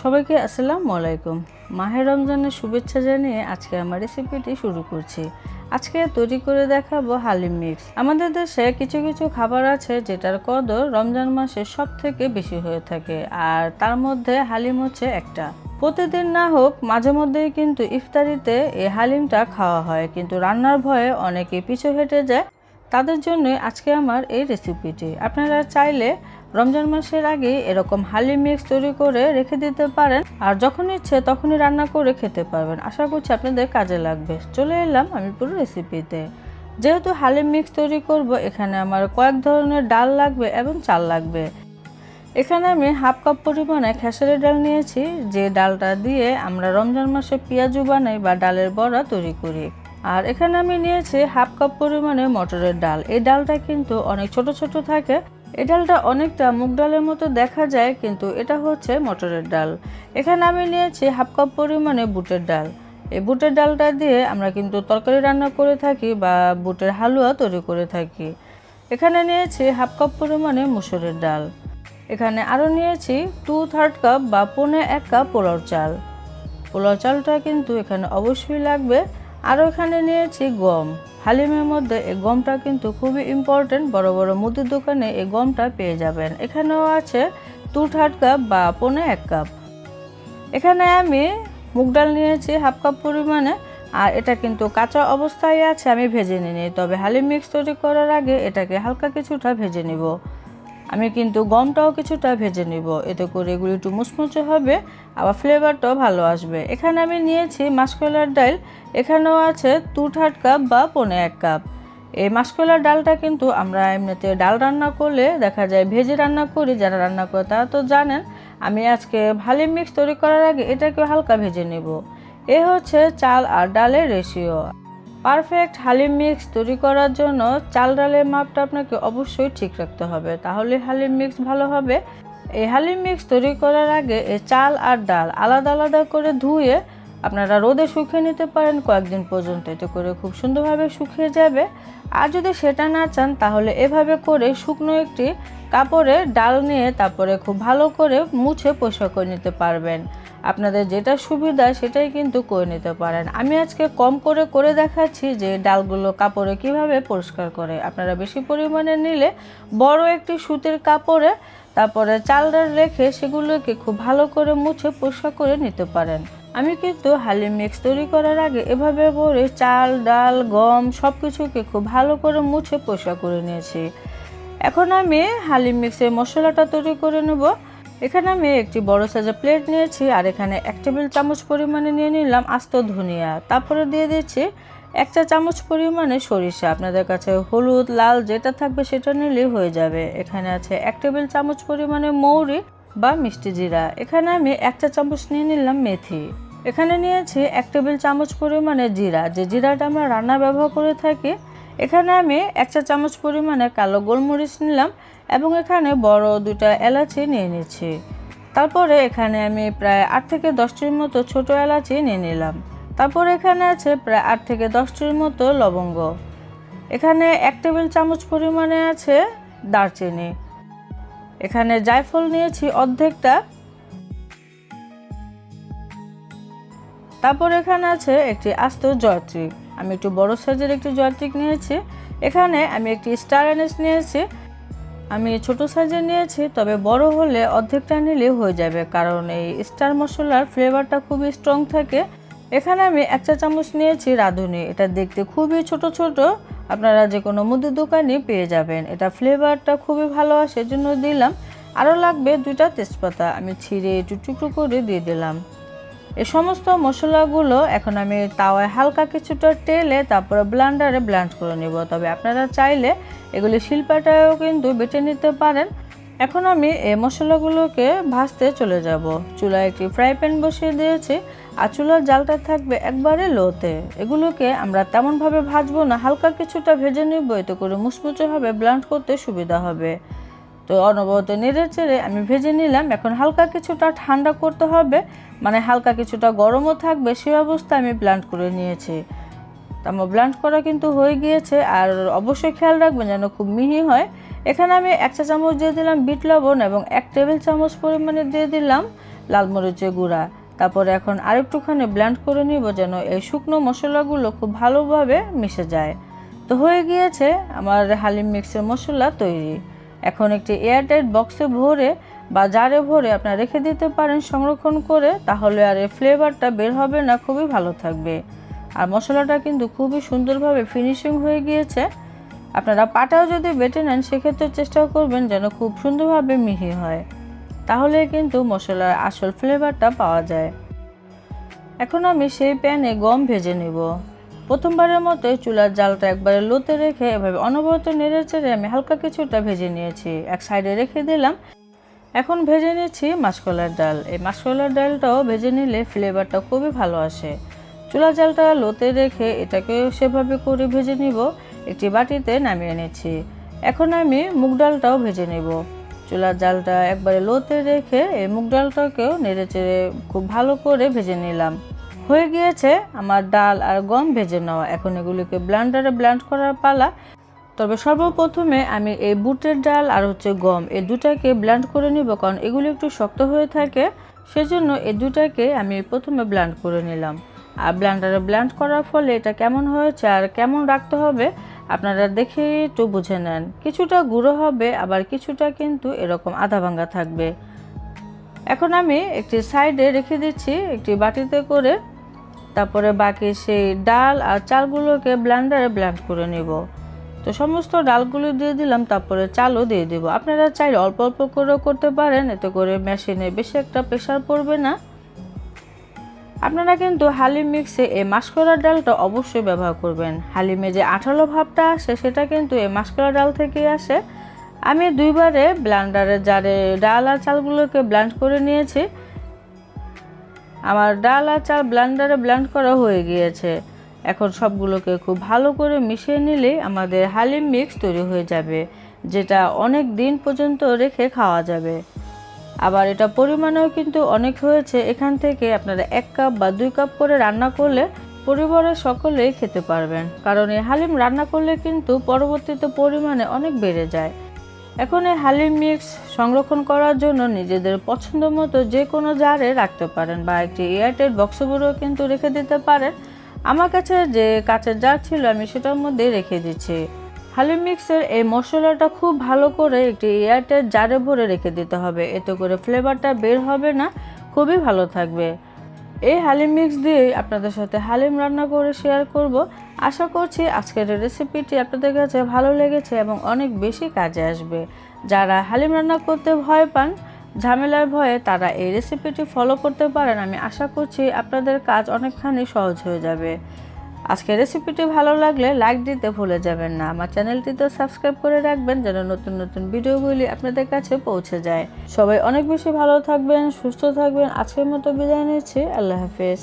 সবাইকে আসসালামু আলাইকুম। মাহের রমজানের শুভেচ্ছা জানিয়ে আজকে আমার রেসিপিটি শুরু করছি। আজকে তৈরি করে দেখাবো হালিম মিক্স। আমাদের দেশে কিছু কিছু খাবার আছে যেটার কদর রমজান মাসে সব থেকে বেশি হয়ে থাকে, আর তার মধ্যে হালিম হচ্ছে একটা। প্রতিদিন না হোক, মাঝে মধ্যেই কিন্তু ইফতারিতে এই হালিমটা খাওয়া হয়, কিন্তু রান্নার ভয়ে অনেকে পিছু হেঁটে যায় তাদের জন্যই আজকে আমার এই রেসিপিটি আপনারা চাইলে রমজান মাসের আগে এরকম হালিম মিক্স তৈরি করে রেখে দিতে পারেন আর যখন ইচ্ছে তখনই রান্না করে খেতে পারবেন। আশা করছি আপনাদের কাজে লাগবে। চলে এলাম আমি পুরো রেসিপিতে যেহেতু হালিম মিক্স তৈরি করব, এখানে আমার কয়েক ধরনের ডাল লাগবে এবং চাল লাগবে। এখানে আমি হাফ কাপ পরিমাণে খেসারি ডাল নিয়েছি। যে ডালটা দিয়ে আমরা রমজান মাসে পেঁয়াজু বানাই বা ডালের বড়া তৈরি করি। আর এখানে আমি নিয়েছি হাফ কাপ পরিমাণে মটরের ডাল। এই ডালটা কিন্তু অনেক ছোট ছোট থাকে। এই ডালটা অনেকটা মুগ ডালের মতো দেখা যায়, কিন্তু এটা হচ্ছে মটরের ডাল। এখানে আমি নিয়েছি হাফ কাপ পরিমাণে বুটের ডাল। এই বুটের ডালটা দিয়ে আমরা কিন্তু তরকারি রান্না করে থাকি বা বুটের হালুয়া তৈরি করে থাকি। এখানে নিয়েছি হাফ কাপ পরিমাণে মুসুরের ডাল। এখানে আরও নিয়েছি টু থার্ড কাপ বা পৌনে এক কাপ পোলাও চাল। পোলাও চালটা কিন্তু এখানে অবশ্যই লাগবে। আরও এখানে নিয়েছি গম। হালিমের মধ্যে এই গমটা কিন্তু খুবই ইম্পর্টেন্ট বড় বড় মুদির দোকানে এই গমটা পেয়ে যাবেন। এখানেও আছে টু থার্ড কাপ বা পৌনে এক কাপ। এখানে আমি মুগ ডাল নিয়েছি হাফ কাপ পরিমাণে। আর এটা কিন্তু কাঁচা অবস্থায় আছে, আমি ভেজে নিই তবে হালিম মিক্স তৈরি করার আগে এটাকে হালকা কিছুটা ভেজে নিব। আমি কিন্তু গমটাও কিছুটা ভেজে নিব। এতে করে এগুলি একটু মুচমুচে হবে, আবার ফ্লেভারটাও ভালো আসবে। এখানে আমি নিয়েছি মাসকলার ডাল। এখানেও আছে টু থার্ড কাপ বা পৌনে এক কাপ। এই মাসকলার ডালটা কিন্তু আমরা এমনিতে ডাল রান্না করলে দেখা যায় ভেজে রান্না করি, যারা রান্না করে তারা তো জানেন, আমি আজকে ভালি মিক্স তৈরি করার আগে এটাকে হালকা ভেজে নেব। এ হচ্ছে চাল আর ডালের রেশিও। পারফেক্ট হালিম মিক্স তৈরি করার জন্য চাল ডালের মাপটা আপনাকে অবশ্যই ঠিক রাখতে হবে। তাহলে হালিম মিক্স ভালো হবে। এই হালিম মিক্স তৈরি করার আগে এই চাল আর ডাল আলাদা আলাদা করে ধুয়ে আপনারা রোদে শুকিয়ে নিতে পারেন কয়েকদিন পর্যন্ত। এতে করে খুব সুন্দরভাবে শুকিয়ে যাবে। আর যদি সেটা না চান, তাহলে এভাবে করে শুকনো একটি কাপড়ে ডাল নিয়ে তারপরে খুব ভালো করে মুছে পরিষ্কার করে নিতে পারবেন। আপনাদের যেটা সুবিধা সেটাই কিন্তু করে নিতে পারেন। আমি আজকে কম করে করে দেখাচ্ছি যে ডালগুলো কাপড়ে কীভাবে পরিষ্কার করে। আপনারা বেশি পরিমাণে নিলে বড় একটি সুতির কাপড়ে তারপরে চাল ডাল রেখে সেগুলোকে খুব ভালো করে মুছে পরিষ্কার করে নিতে পারেন। আমি কিন্তু হালিম মিক্স তৈরি করার আগে এভাবে করে চাল, ডাল, গম সব কিছুকে খুব ভালো করে মুছে পরিষ্কার করে নিয়েছি। এখন আমি হালিম মিক্সের মশলাটা তৈরি করে নেব। এখানে আমি একটি বড় সাইজের প্লেট নিয়েছি, আর এখানে এক টেবিল চামচ পরিমাণে নিয়ে নিলাম আস্ত ধনিয়া। তারপরে দিয়ে দিচ্ছি এক চা চামচ পরিমাণে সরিষা। আপনাদের কাছে হলুদ, লাল যেটা থাকবে সেটা নিলেই হয়ে যাবে। এখানে আছে এক টেবিল চামচ পরিমাণে মৌরি বা মিষ্টি জিরা। এখানে আমি এক চা চামচ নিয়ে নিলাম মেথি। এখানে নিয়েছি এক টেবিল চামচ পরিমাণে জিরা। যে জিরাটা আমরা রান্না ব্যবহার করে থাকি এখানে আমি এক চা চামচ পরিমাণে কালো গোলমরিচ নিলাম এবং এখানে বড় দুটা এলাচি নিয়ে নিচ্ছি। তারপরে এখানে আমি প্রায় আট থেকে দশটির মতো ছোট এলাচি নিয়ে নিলাম। তারপর এখানে আছে প্রায় আট থেকে দশটির মতো লবঙ্গ। এখানে এক টেবিল চামচ পরিমাণে আছে দারচিনি। এখানে জায়ফল নিয়েছি অর্ধেকটা। তারপর এখানে আছে একটি আস্ত জয়ত্রিক আমি একটু বড় সাইজের একটি জয়ত্রিক নিয়েছি। এখানে আমি একটি স্টার এনএস নিয়েছি। আমি ছোট সাইজের নিয়েছি, তবে বড় হলে অর্ধেকটা নিলে হয়ে যাবে, কারণ এই স্টার মশলার ফ্লেভারটা খুবই স্ট্রং থাকে। এখানে আমি এক চা চামচ নিয়েছি রাঁধুনি। এটা দেখতে খুবই ছোট ছোট। আপনারা যে কোনো মুদির দোকানে পেয়ে যাবেন। এটা ফ্লেভারটা খুবই ভালো আসে জন্য দিলাম। আরও লাগবে দুইটা তেজপাতা। আমি ছিঁড়ে একটু টুকরো করে দিয়ে দিলাম। এই সমস্ত মশলাগুলো এখন আমি তাওয়ায় হালকা কিছুটা তেলে, তারপরে ব্লান্ডারে ব্লান্ড করে নেব। তবে আপনারা চাইলে এগুলি শিল্পাটায়ও কিন্তু বেটে নিতে পারেন। এখন আমি এই মশলাগুলোকে ভাজতে চলে যাব। চুলায় একটি ফ্রাই প্যান বসিয়ে দিয়েছি। আর চুলার জালটা থাকবে একবারে লোতে। এগুলোকে আমরা তেমনভাবে ভাজবো না, হালকা কিছুটা ভেজে নেব। এতে করে মুচমুচেভাবে ব্লান্ড করতে সুবিধা হবে। তো অনবরত নেড়ে চেড়ে আমি ভেজে নিলাম। এখন হালকা কিছুটা ঠান্ডা করতে হবে। মানে হালকা কিছুটা গরমও থাকবে সেই অবস্থায় আমি ব্লান্ড করে নিয়েছি। আমার ব্লান্ড করা কিন্তু হয়ে গিয়েছে আর অবশ্যই খেয়াল রাখবেন যেন খুব মিহি হয়। এখানে আমি এক চা চামচ দিয়ে দিলাম বিট লবণ এবং এক টেবিল চামচ পরিমাণে দিয়ে দিলাম লাল মরিচের গুঁড়া। তারপরে এখন আরেকটুখানি ব্লেন্ড করে নিব যেন এই শুকনো মশলাগুলো খুব ভালোভাবে মিশে যায়। তো হয়ে গিয়েছে আমার হালিম মিক্সের মশলা তৈরি। এখন একটি এয়ারটাইট বক্সে ভরে বা জারে ভরে আপনারা রেখে দিতে পারেন সংরক্ষণ করে, তাহলে আর এই ফ্লেভারটা বের হবে না, খুবই ভালো থাকবে। আর মশলাটা কিন্তু খুবই সুন্দরভাবে ফিনিশিং হয়ে গিয়েছে। আপনারা পাটাও যদি বেটে নেন, সেক্ষেত্রে চেষ্টা করবেন যেন খুব সুন্দরভাবে মিহি হয়। তাহলে কিন্তু মশলার আসল ফ্লেভারটা পাওয়া যায়। এখন আমি সেই প্যানে গম ভেজে নিব। প্রথমবারের মতো চুলার জালটা একবারে লোতে রেখে এভাবে অনবরত নেড়ে চেড়ে আমি হালকা কিছুটা ভেজে নিয়েছি। এক সাইডে রেখে দিলাম। এখন ভেজে নিচ্ছি মাসকলার ডাল। এই মাসকলার ডালটাও ভেজে নিলে ফ্লেভারটা খুবই ভালো আসে। চুলা জালটা লোতে রেখে এটাকে সেভাবে করে ভেজে নিব। একটি বাটিতে নামিয়ে নিচ্ছি। এখন আমি মুগ ডালটাও ভেজে নেব। চুলার জালটা একবারে লোতে রেখে এই মুগ ডালটাকেও নেড়ে চেড়ে খুব ভালো করে ভেজে নিলাম। হয়ে গিয়েছে, আমার ডাল আর গম ভেজে নেওয়া। এখন এগুলিকে ব্লান্ডারে ব্লান্ড করার পালা। তবে সর্বপ্রথমে আমি এই বুটের ডাল আর হচ্ছে গম, এই দুটাকে ব্লান্ড করে নিব, কারণ এগুলো একটু শক্ত হয়ে থাকে। সেজন্য এই দুটাকে আমি প্রথমে ব্লান্ড করে নিলাম। আর ব্লান্ডারে ব্লান্ড করার ফলে এটা কেমন হয়েছে আর কেমন রাখতে হবে, আপনারা দেখে একটু বুঝে নেন। কিছুটা গুঁড়ো হবে, আবার কিছুটা কিন্তু এরকম আধা ভাঙ্গা থাকবে। এখন আমি একটি সাইডে রেখে দিচ্ছি, একটি বাটিতে করে। তারপরে বাকি সেই ডাল আর চালগুলোকে ব্লেন্ডারে ব্লেন্ড করে নেব। তো সমস্ত ডালগুলো দিয়ে দিলাম, তারপরে চালও দিয়ে দিব। আপনারা চাইলে অল্প অল্প করেও করতে পারেন, এতে করে মেশিনে বেশি একটা প্রেশার পড়বে না। আপনারা কিন্তু হালিম মিক্সে এই মাসকলা ডালটা অবশ্যই ব্যবহার করবেন। হালিমে যে আঠালো ভাবটা আসে, সেটা কিন্তু এই মাসকলা ডাল থেকেই আসে। আমি দুইবারে ব্লান্ডারে জারে ডাল আর চালগুলোকে ব্লান্ড করে নিয়েছি আমার ডাল আর চাল ব্লান্ডারে ব্লান্ড করা হয়ে গিয়েছে। এখন সবগুলোকে খুব ভালো করে মিশিয়ে নিলেই আমাদের হালিম মিক্স তৈরি হয়ে যাবে, যেটা অনেক দিন পর্যন্ত রেখে খাওয়া যাবে। আবার এটা পরিমাণেও কিন্তু অনেক হয়েছে, এখান থেকে আপনারা এক কাপ বা দুই কাপ করে রান্না করলে পরিবারের সকলেই খেতে পারবেন। কারণ এই হালিম রান্না করলে কিন্তু পরবর্তীতে পরিমাণে অনেক বেড়ে যায়। এখন এই হালিম মিক্স সংরক্ষণ করার জন্য নিজেদের পছন্দ মতো যে কোনো জারে রাখতে পারেন বা একটি এয়ারটেল বক্সগুলো কিন্তু রেখে দিতে পারেন। আমার কাছে যে কাঁচের জার ছিল আমি সেটার মধ্যে রেখে দিচ্ছি। হালিম মিক্সের এই মশলাটা খুব ভালো করে একটি এয়ারটেল জারে ভরে রেখে দিতে হবে। এতে করে ফ্লেভারটা বের হবে না, খুবই ভালো থাকবে। এই হালিম মিক্স দিয়েই আপনাদের সাথে হালিম রান্না করে শেয়ার করব। আশা করছি আজকের রেসিপিটি আপনাদের কাছে ভালো লেগেছে এবং অনেক বেশি কাজে আসবে। যারা হালিম রান্না করতে ভয় পান, ঝামেলার ভয়ে তারা এই রেসিপিটি ফলো করতে পারেন। আমি আশা করছি আপনাদের কাজ অনেকখানি সহজ হয়ে যাবে। আজকের রেসিপিটি ভালো লাগলে লাইক দিতে ভুলে যাবেন না। আমার চ্যানেলটিতে সাবস্ক্রাইব করে রাখবেন যেন নতুন নতুন ভিডিওগুলি আপনাদের কাছে পৌঁছে যায়। সবাই অনেক বেশি ভালো থাকবেন, সুস্থ থাকবেন। আজকের মতো বিদায় নিচ্ছি। আল্লাহ হাফেজ।